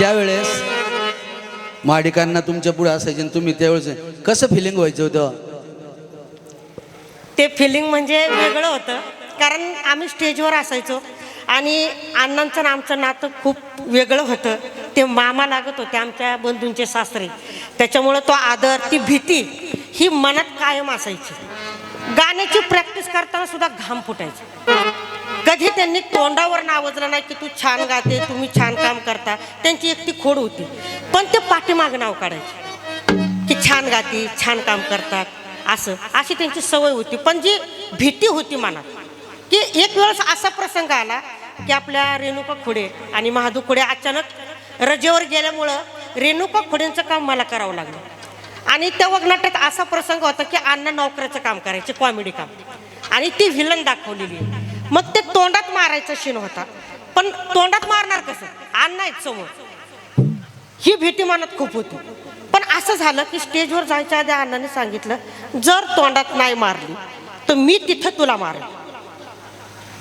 त्यावेळेस माडिकांना तुमच्यापुढे असायचे आणि तुम्ही त्यावेळेस कसं फिलिंग व्हायचं होतं? ते फिलिंग म्हणजे वेगळं होतं. कारण आम्ही स्टेजवर असायचो आणि अण्णांचं आमचं नातं खूप वेगळं होतं. ते मामा लागत होते आमच्या बंधूंचे सासरे. त्याच्यामुळं तो आदर ती भीती ही मनात कायम असायची. गाण्याची प्रॅक्टिस करताना सुद्धा घाम फुटायचा. कधी त्यांनी तोंडावर नावजलं नाही की तू छान गाते तुम्ही छान काम करता. त्यांची एक ती खोड होती. पण ते पाठीमाग नाव काढायचे. की छान गाते छान काम करतात. असं. अशी त्यांची सवय होती. पण जी भीती होती मनात की एक वेळेस असा प्रसंग आला की आपल्या रेणुका खुडे आणि महादू खुडे अचानक रजेवर गेल्यामुळं रेणुका खुडेंचं काम मला करावं लागलं. आणि त्या वगनाट्यात असा प्रसंग होता की अण्णा नोकऱ्याचं काम करायचे कॉमेडी काम. आणि ती व्हिलन दाखवलेली आहे. मग ते तोंडात मारायचा शिन होता. पण तोंडात मारणार कसं? अण्णा समोर. ही भीती मनात खूप होती. पण असं झालं की स्टेजवर जायच्या आधी अण्णाने सांगितलं जर तोंडात नाही मारली तर मी तिथं तुला मारेन.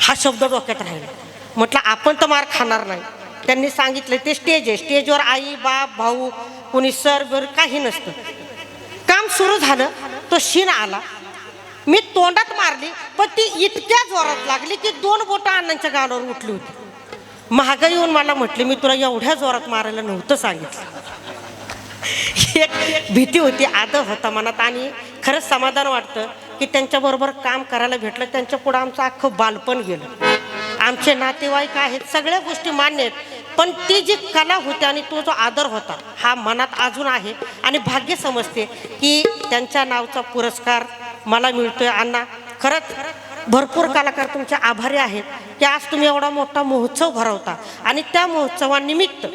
हा शब्द डोक्यात राहिला. म्हटलं आपण तर मार खाणार नाही. त्यांनी सांगितलं ते स्टेज आहे. स्टेजवर आई बाप भाऊ कोणी सर बर काही नसतं. काम सुरू झालं तो शीन आला. मी तोंडात मारली पण ती इतक्या जोरात लागली की दोन बोटं अण्णांच्या गालावर उठली होती. महागा येऊन मला म्हटले मी तुला एवढ्या जोरात मारायला नव्हतं सांगितलं. एक भीती होती आदर होता मनात आणि खरंच समाधान वाटतं की त्यांच्याबरोबर काम करायला भेटलं त्यांच्या पुढं आमचं अख्खं बालपण गेलं. आमचे नातेवाईक आहेत सगळ्या गोष्टी मान्य आहेत पण ती जी कला होती आणि तो जो आदर होता हा मनात अजून आहे. आणि भाग्य समजते की त्यांच्या नावचा पुरस्कार मला मिळतोय. अण्णा खरंच भरपूर कलाकार तुमचे आभारी आहेत की आज तुम्ही एवढा मोठा महोत्सव भरवता. आणि त्या महोत्सवानिमित्त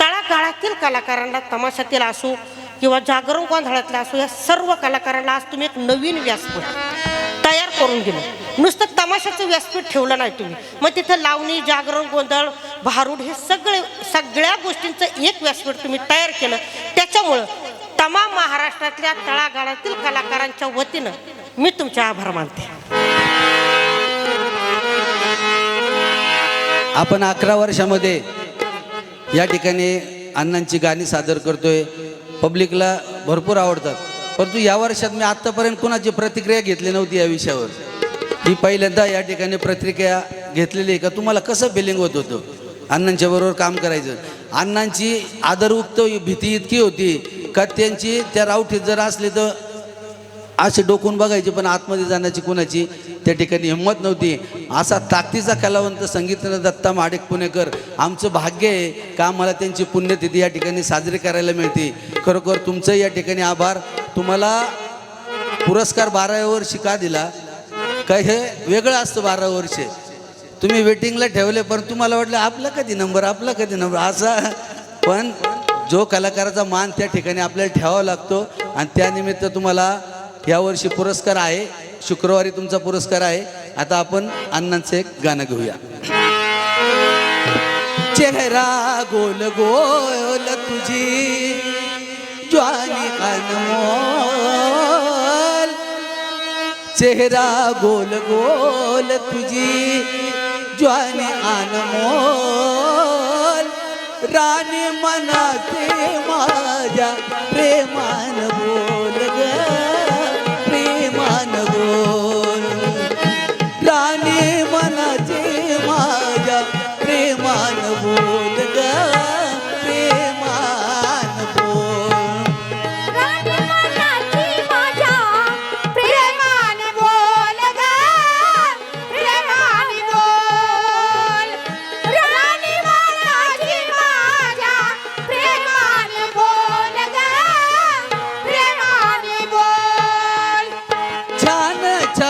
तळागाळातील कलाकारांना तमाशातील असो किंवा जागरण गोंधळातल्या असो या सर्व कलाकारांना आज तुम्ही एक नवीन व्यासपीठ तयार करून दिलं. नुसतं तमाशाचं व्यासपीठ ठेवलं नाही तुम्ही. मग तिथं लावणी जागरण गोंधळ भारूड हे सगळे सगळ्या गोष्टींचं एक व्यासपीठ तुम्ही तयार केलं. त्याच्यामुळं तमाम महाराष्ट्रातल्या तळागाळातील कलाकारांच्या वतीनं मी तुमचे आभार मानते. आपण अकरा वर्षामध्ये या ठिकाणी अण्णांची गाणी सादर करतोय. पब्लिकला भरपूर आवडतात. परंतु या वर्षात मी आत्तापर्यंत कुणाची प्रतिक्रिया घेतली नव्हती या विषयावर. ही पहिल्यांदा या ठिकाणी प्रतिक्रिया घेतलेली आहे का तुम्हाला कसं फिलिंग होत होतं? अण्णांच्या बरोबर काम करायचं. अण्णांची आदरयुक्त भीती इतकी होती का त्यांची त्या रावठीत जर असले तर असे डोकून बघायचे पण आतमध्ये जाण्याची कुणाची त्या ठिकाणी हिंमत नव्हती. असा ताकदीचा कलावंत संगीतरत्न दत्ता माडिक पुणेकर आमचं भाग्य आहे का आम्हाला त्यांची पुण्यतिथी या ठिकाणी साजरी करायला मिळते. खरोखर तुमचं या ठिकाणी आभार. तुम्हाला पुरस्कार बाराव्या वर्षी का दिला? काय हे वेगळं असतं बारा वर्षे? तुम्ही वेटिंगला ठेवले पण तुम्हाला वाटलं आपला कधी नंबर आपला कधी नंबर असा पण जो कलाकाराचा मान त्या ठिकाणी आपल्याला ठेवावा लागतो आणि त्यानिमित्त तुम्हाला यावर्षी पुरस्कार आहे. शुक्रवारी तुमचा पुरस्कार आहे. आता आपण अण्णांचं एक गाणं घेऊया. चेहरा गोल गोल तुझी ज्वानी अनमोल. चेहरा गोल गोल तुझी ज्वानी अनमोल. राणी मनाते माझ्या प्रेमान बोल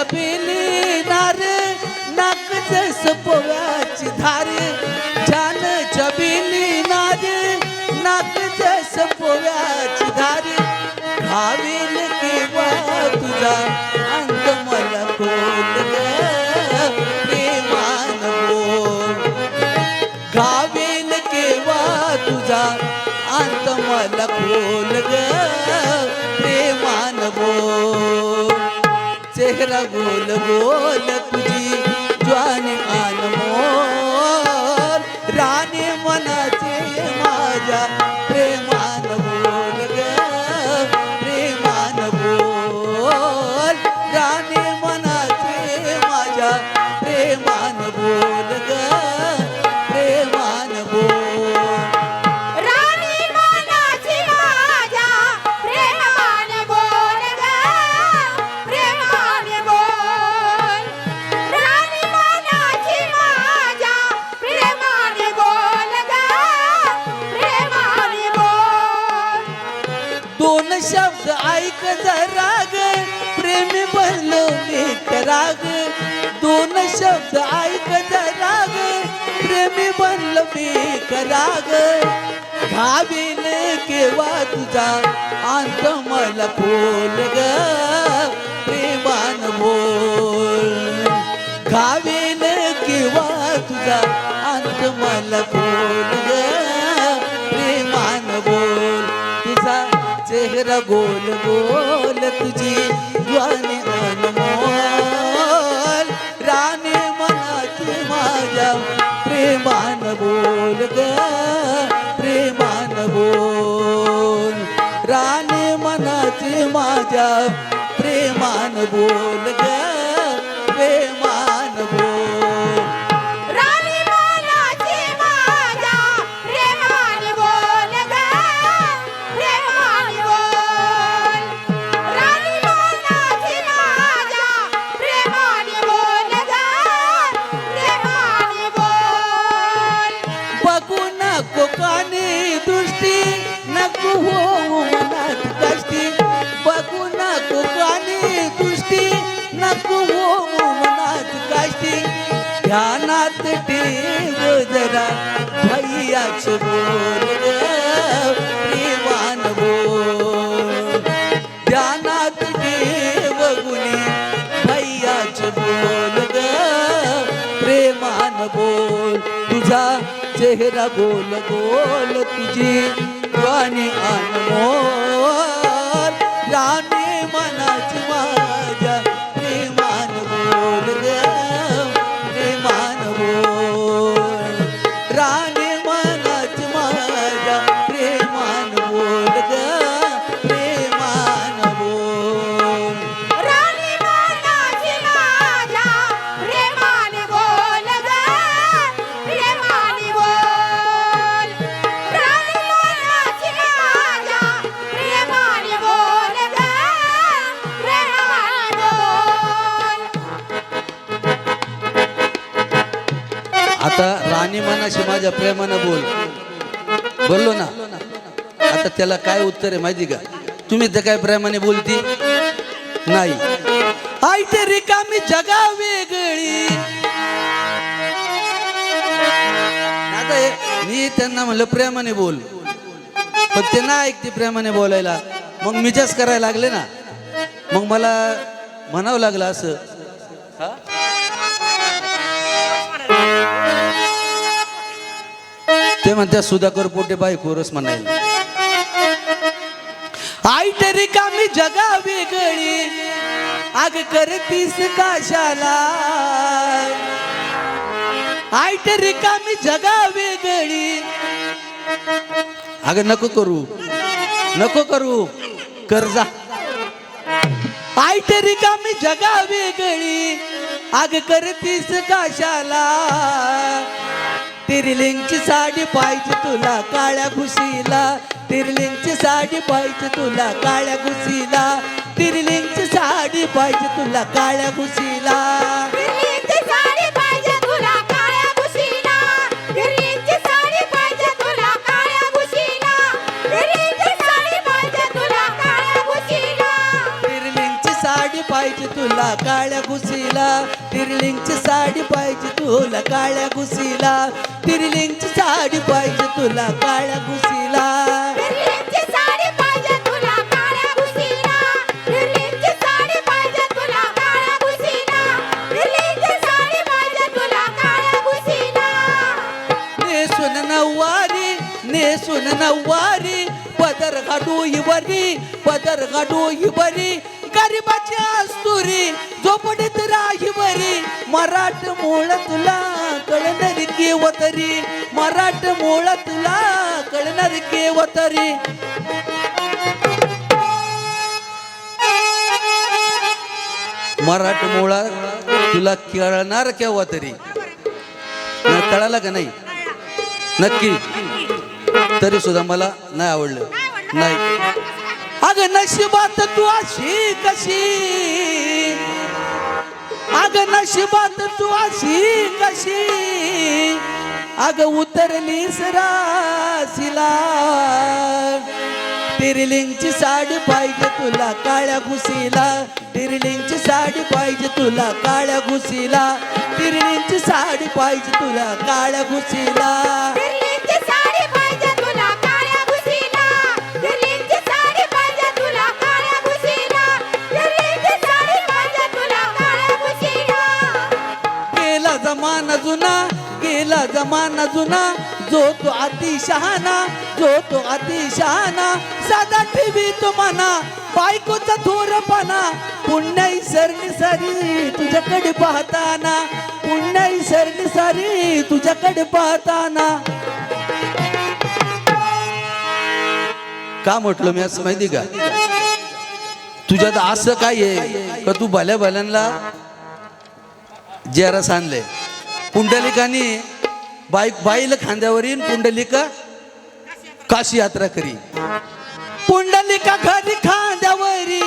छान छबिली नार नाक जस पोव्याची धार छान चबिली नार नाक जस पोव्याची धार. भावेल किंवा तुझा अंग मला खोल ग प्रेमान गावेल केव्हा तुझा अंत मला खोल ग चेहरा गोल गोल तुझी का गोल गोल तुझी ज्वाने अनमोल. राणे मनाची माझ्या प्रेमान बोल ग प्रेमान बोल. राणे मनाची माझ्या प्रेमान बोल ग. ध्यानात ठेव जरा भैयाच बोल प्रेमान बोल. ध्यानात ठेव गुणी भैयाच बोल ग प्रेमान बोल. तुझा चेहरा गोल गोल तुझी वाणी अनमोल आणि मनाशी माझ्या प्रेमानं बोल. बोललो ना? आता त्याला काय उत्तर आहे माहिती का? तुम्ही तर काय प्रेमाने बोलती? नाही. आई ते रिकामी जगा वेगळी. आता हे- मी त्यांना म्हणलं प्रेमाने बोल. पण ते ना ऐकते प्रेमाने बोलायला. मग मिजाच करायला लागले ना मग मला म्हणावं लागलं असं. ते म्हणतात सुधाकर पोटे बाई कोरस म्हणायला. आई तरी का मी जगा वेगळी आग करतीस काशाला? आई तरी का मी जगा वेगळी अग नको करू नको करू कर्जा आई तरी का मी जगा वेगळी आग करतीस काशाला? तिरलिंगची साडी पाहिजे तुला काळ्या घुशीला तिरलिंगची साडी पाहिजे तुला काळ्या घुशीला तिरलिंगची साडी पाहिजे तुला काळ्या घुशीला पाहिजे तुला काळ्या घुशीला तिरलिंगची साडी पाहिजे तुला काळ्या घुशीला तिरलिंगची साडी पाहिजे तुला काळ्या कुशीला. नेसून नऊवारी नेसून नऊवारी पदर ही बरी पदर ही बरी. गरीबाची आस्तुरी झोपडीत राही बरी. मराठ मूळ तुला कळणार केवतरी मराठ मूळ तुला कळणार केवतरी मराठ मुळा तुला कळणार केव्हा तरी कळालं का नाही? नक्की. तरी सुद्धा मला नाही आवडलं. नाही. अग नशिबात तू अशी कशी? अग नशिबात तू अशी कशी? अग उतरली सरासिला तिरलिंगची साडी पाहिजे तुला काळ्या घुसीला तिरलिंगची साडी पाहिजे तुला काळ्या घुसीला तिरलिंगची साडी पाहिजे तुला काळ्या घुसीला जमाना जुना जो तो अति शहाणा जो तो अति शहाणा साधा ठेवी तो म्हणा बायकोचा थोरपणा. पुण्याई सरणी सारी तुझ्याकडे पाहताना. पुण्याई सरणी सारी तुझ्याकडे पाहताना. का म्हटलं मी असं माहिती का? तुझ्यात असं काय आहे का तू भल्या भल्यांना जरा सांगले पुंडलिकानी बाई बाईल खांद्यावर येईन पुंडलिका काशी यात्रा करी. पुंडलिका घरी खांद्यावरी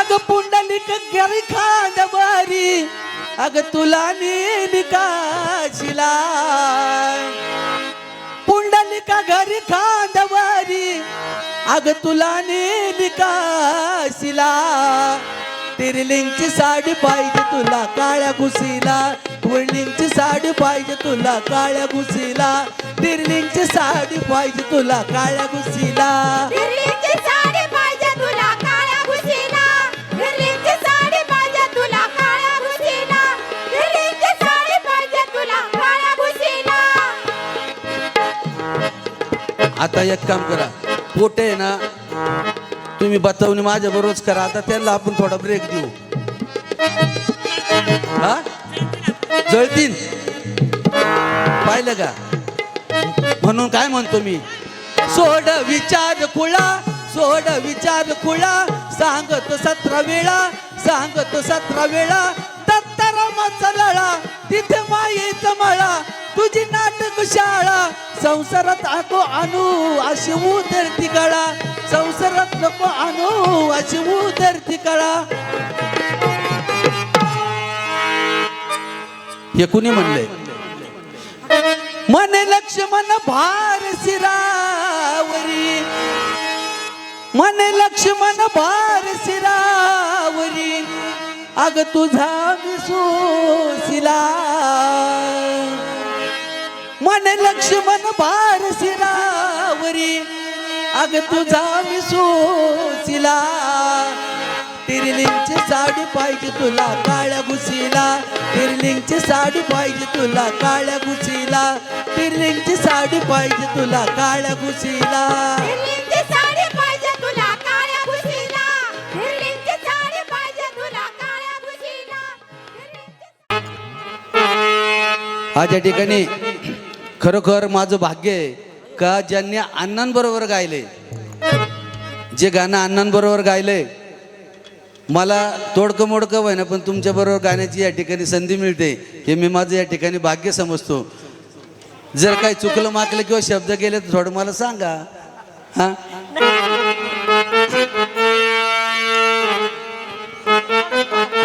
अग पुंडलिक घरी खांद्यावरी अग तुला नेली काशीला. पुंडलिका घरी खांदवारी अग तुला नेली काशीला. टिरलिंगची साडी पाहिजे तुला काळ्या घुसीला टिरलिंगची साडी पाहिजे तुला काळ्या घुसीला टिरलिंगची साडी पाहिजे तुला काळ्या घुसीला आता एक काम करा. पोटे ना तुम्ही बतावणी माझ्या बरोबरच करा. आता त्यांना आपण थोडा ब्रेक देऊ. हा? जळतील पाहिलं का? म्हणून काय म्हणतो मी? सोड विचार कुळा सोड विचार कुळा सांगत सतरा वेळा सांगत सतरा वेळा. दत्तारामाचा लळा तिथे मायेचा मळा. तुझी नाटक शाळा संसारात आको आणू अशी उतरती कळा संसारात नको आणू अशी उतरती कळा. हे कुणी म्हणले? मन लक्ष्मण भार शिरावरी. मन लक्ष्मण भार शिरावरी. अग तुझा विसोसिला मन लक्ष्मण भार शिरावरी. अग तुझा विसोसिला टिरलिंगची साडी पाहिजे तुला काळ्या घुसीला टिरलिंगची साडी पाहिजे तुला काळ्या घुसीला टिरलिंगची साडी पाहिजे तुला काळ्या घुसीला दिल्लीची साडी पाहिजे तुला काळ्या भुशीला दिल्लीची साडी पाहिजे तुला काळ्या भुशीला दिल्लीची- आज या ठिकाणी खरोखर माझं भाग्य आहे. का ज्यांनी अण्णांबरोबर गायले? जे गाणं अण्णांबरोबर गायले? मला तोडकं मोडकं होईना पण तुमच्याबरोबर गाण्याची या ठिकाणी संधी मिळते. हे मी माझं या ठिकाणी भाग्य समजतो. जर काही चुकलं माकलं किंवा शब्द गेले तर थोडं मला सांगा. हां?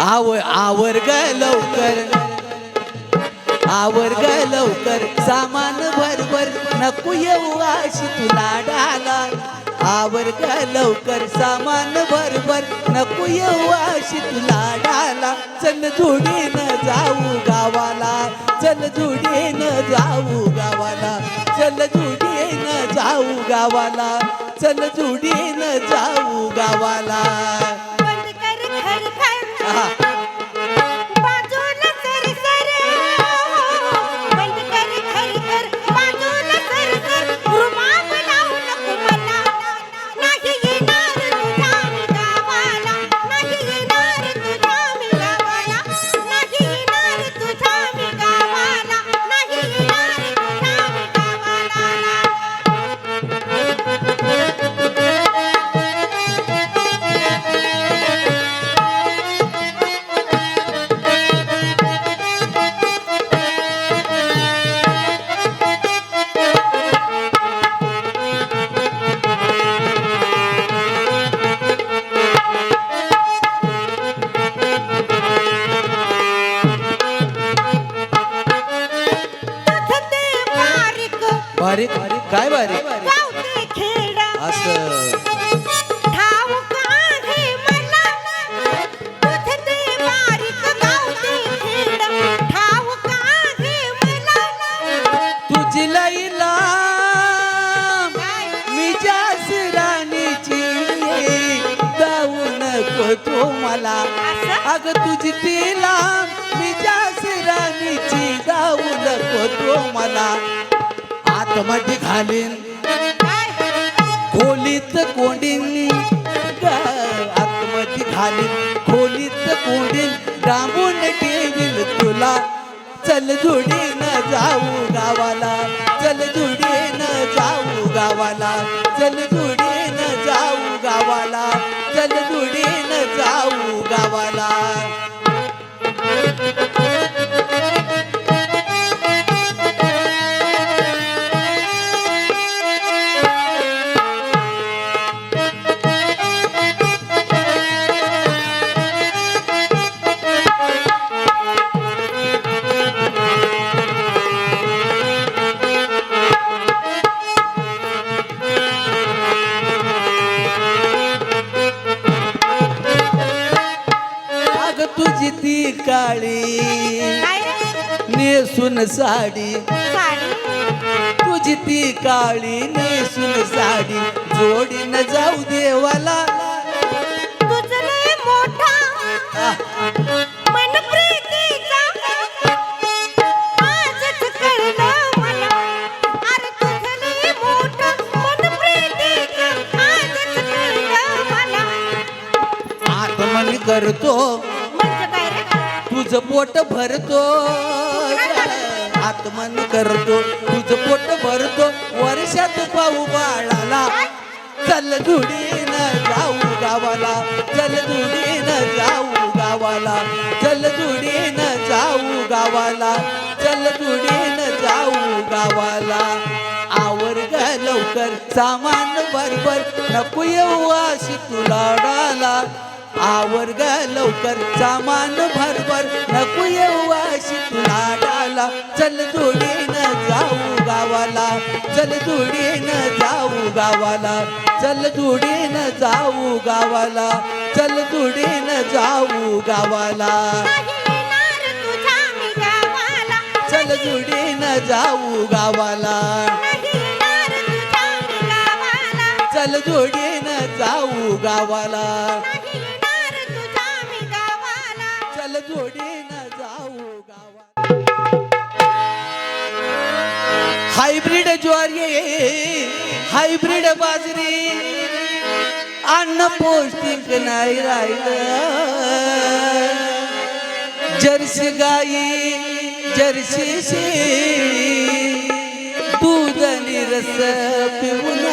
आव आवर काय लवकर. आवर ग लवकर सामान भरभर नको येऊ अशी तुला डाला आवर ग लवकर सामान भरभर नको येऊ अशी तुला डाला चल जोडीनं जाऊ गावाला चल जोडीनं जाऊ गावाला. चल जोडीनं जाऊ गावाला चल जोडीनं जाऊ गावाला. आतमध्ये घालीन. खोलीत कोंडीन आतमध्ये घालीन. खोलीत कोंडीन डांबून ठेवील तुला. चल जोडीनं जाऊ गावाला चल जोडीनं जाऊ गावाला. चल जोडीनं जाऊ गावाला चल जोडीनं जाऊ गावाला. करतो. तुझं पोट भरतो. आत्मन करतो. तुझं पोट भरतो. वर्षात पाहू बाळाला. चल धुडीनं जाऊ गावाला. चल धुडीनं जाऊ गावाला. चल धुडीनं जाऊ गावाला. चल धुडीनं जाऊ गावाला. आवर ग लवकर. सामान बरोबर नको येऊ अशी तुला डाला आवर ग लवकर सामान भरभर नको येऊ अशी तुला चल जोडीनं जाऊ गावाला चल जोडीनं जाऊ गावाला. चल जोडीनं जाऊ गावाला चल जोडीनं जाऊ गावाला. चल जोडीनं जाऊ गावाला. चल जोडीनं जाऊ गावाला. हायब्रिड ज्वारी हायब्रिड बाजरी. अन्न पौष्टिक नाही राहिलं. जर्सी गाई जर्सी शेळी. दूध आणि रस पिऊन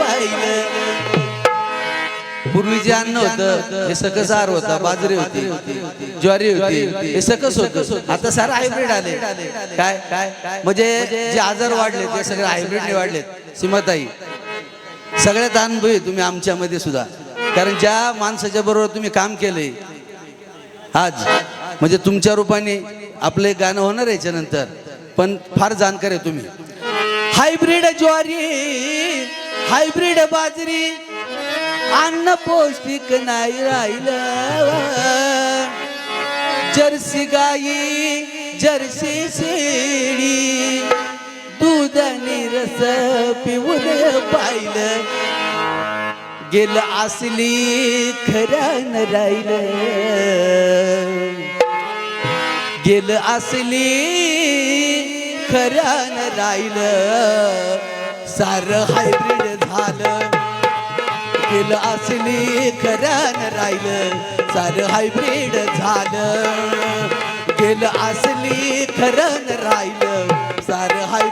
पाहिलं. पूर्वी जे अन्न होतं हे सकस आहार होता बाजरी होती ज्वारी होती हे सकस होत. आता सारं हायब्रिड आले. काय? काय म्हणजे जे आजार वाढले ते सगळे हायब्रिडने वाढलेत. सीमाताई सगळ्यात अनुभवी तुम्ही आमच्यामध्ये सुद्धा. कारण ज्या माणसाच्या बरोबर तुम्ही काम केले आज म्हणजे तुमच्या रूपाने आपलं एक गाणं होणार याच्यानंतर पण फार जाणकार आहे तुम्ही. हायब्रिड ज्वारी हायब्रिड बाजरी अन्न पौष्टिक नाही राहिलं. जर्सी गाई जर्सी शेळी दूध आणि रस पिऊन पाहिलं. गेलं असली खरं राहिलं. गेलं असली खरं राहिलं. सारं हायब्रिड गेलं असली करण राहिलं. सारं हायब्रिड झालं. गेलं असली खरं राहिलं. सारं हाय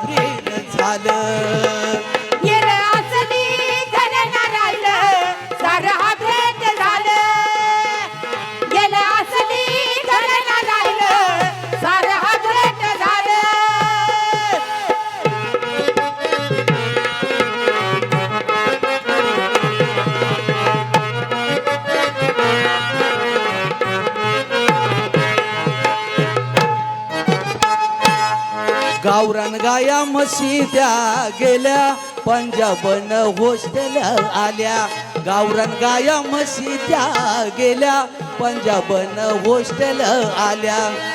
गाया म्हशी त्या गेल्या. पंजाबन हॉस्टेल आल्या. गावरान गाया म्हशी त्या गेल्या. पंजाबन होस्टेल आल्या.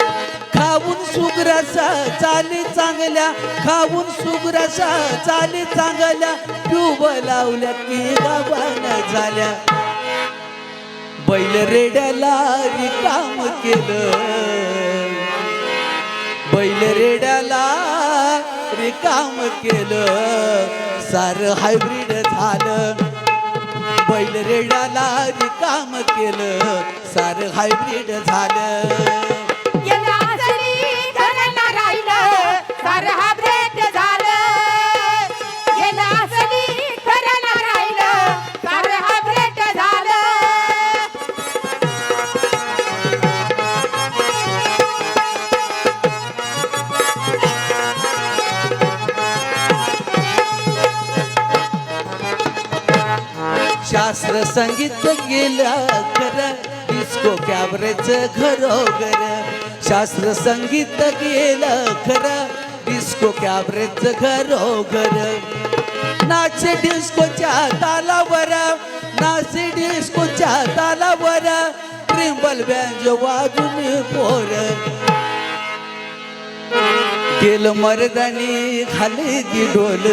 खाऊन सुग्रसा चाली चांगल्या. खाऊन सुग्रसा चाली चांगल्या. ट्यूब लावल्या की गावान झाल्या. बैल रेड्याला रिकाम केलं. बैल रेड्याला रिकाम केलं. सार हायब्रिड झालं. बैल रेड्याला काम केलं. सार हायब्रिड झालं. सार शास्त्र संगीत गेलं खरं. डिस्को कॅबरेच घरोघर हो शास्त्र संगीत गेलं खरं. डिस्को कॅबरेच घरोघर हो नाच डिस्कोच्या तालावर. नाच डिस्कोच्या तालावर. ट्रिम्बल बँज वाजून पोर. केलं मर्दानी खाली की डोल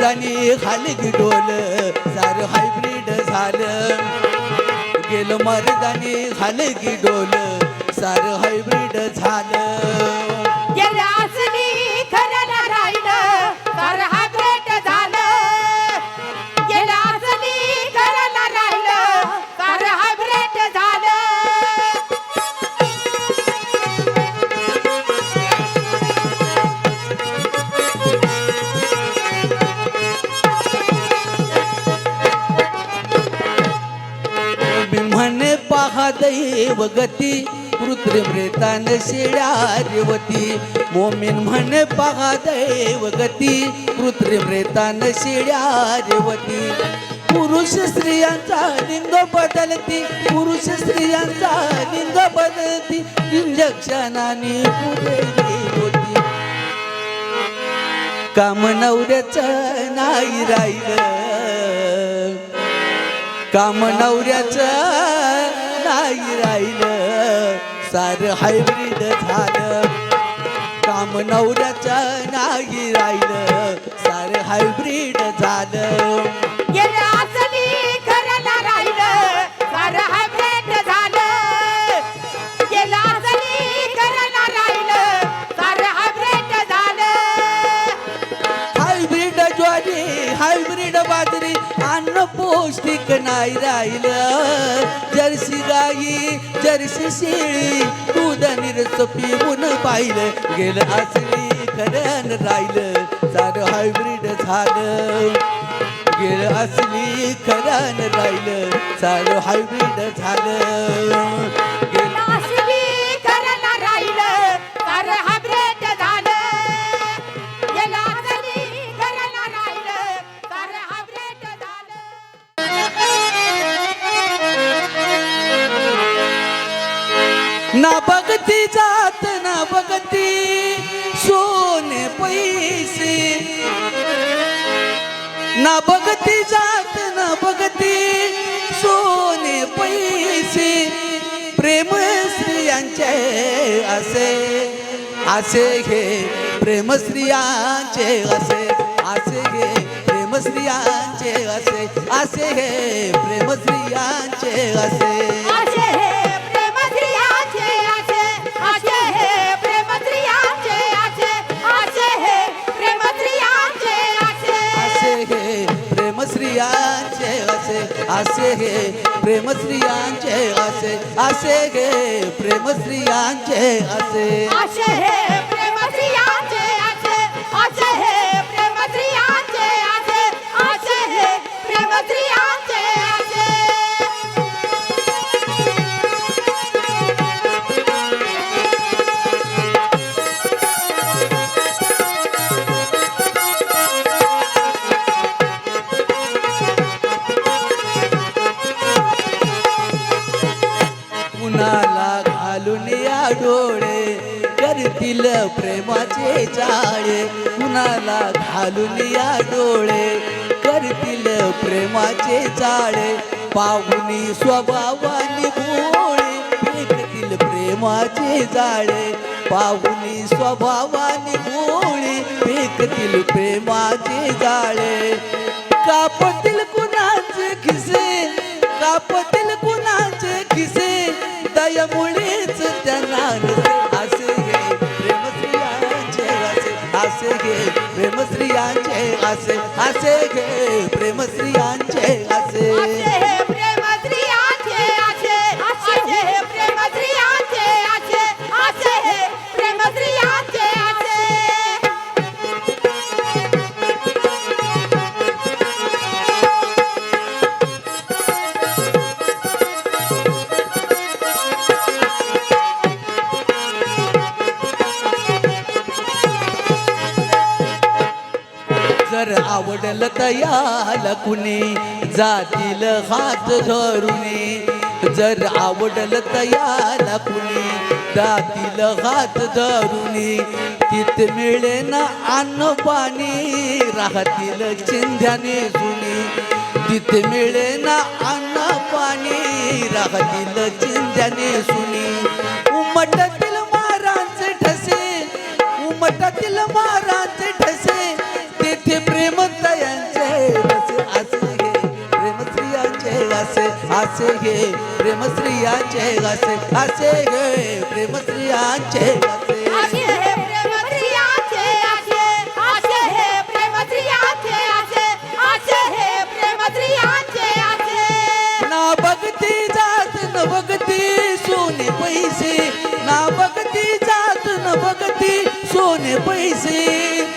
गेलं खाली की डोल सारं हायब्रिड झालं. गेलं मर्दानी खाली की डोल सारं हायब्रिड झालं. दैव गती कृत्रिम रेतान शेळ्या रेवती. मोमीन म्हण पहा दैव गती कृत्रिम रेतान शेळ्या रेवती. पुरुष स्त्रियांचा लिंग बदलती पुरुष स्त्रियांचा लिंग बदलती इंजक्षणाने पुढे होती काम नवऱ्याच नाही राहिलं. काम नवऱ्याचं नाही राहिलं सार हायब्रिड झालं. काम नवऱ्याचं नाही राहिलं सार हायब्रिड झालं. पौष्टिक राहिलं जर्सी गाई जर्सी शिळी दूध निरस पिऊन पाहिलं. गेलं असली खरं राहिलं सारं हायब्रिड झालं. गेलं असली खरं राहिलं सारं हायब्रिड झालं. ना बघती जात ना बघती सोने पैसे. ना बघती जात ना बघती सोने पैसे. प्रेम स्त्रियांचे असे असे हे प्रेम स्त्रियांचे असे असे हे प्रेम स्त्रियांचे असे असे हे प्रेम स्त्रियांचे असे असे गे हे प्रेम स्त्रियांचे असे असे हे प्रेम स्त्रियांचे असे असे कुणाला घालून या डोळे? करतील प्रेमाचे जाळे. पाहुणी स्वभावानी भोळे फेकतील प्रेमाचे जाळे. पाहुणी स्वभावानी भोळे फेकतील प्रेमाचे जाळे. कापतील कुणाचे खिसे? कापतील कुणाचे खिसे? दयामुळे असे हे प्रेमस्त्रियांचे असे असे हे प्रेमस्त्रियांचे असे. आवडलं कुणी? जातील हात धरुणी. जर आवडलं तयाला कुणी? जातील हात धरुणी. तिथ मिळे ना अन्न पाणी राहतील चिंध्याने जुनी. तिथे मिळे ना अन्न पाणी राहतील चिंध्याने सुनी उमटतील मारांचे ठसे. उमटातील मारांचे ठसे. तेथे प्रेम असे ना बघती जात न बघती सोने पैसे. ना बघती जात न बघती सोने पैसे.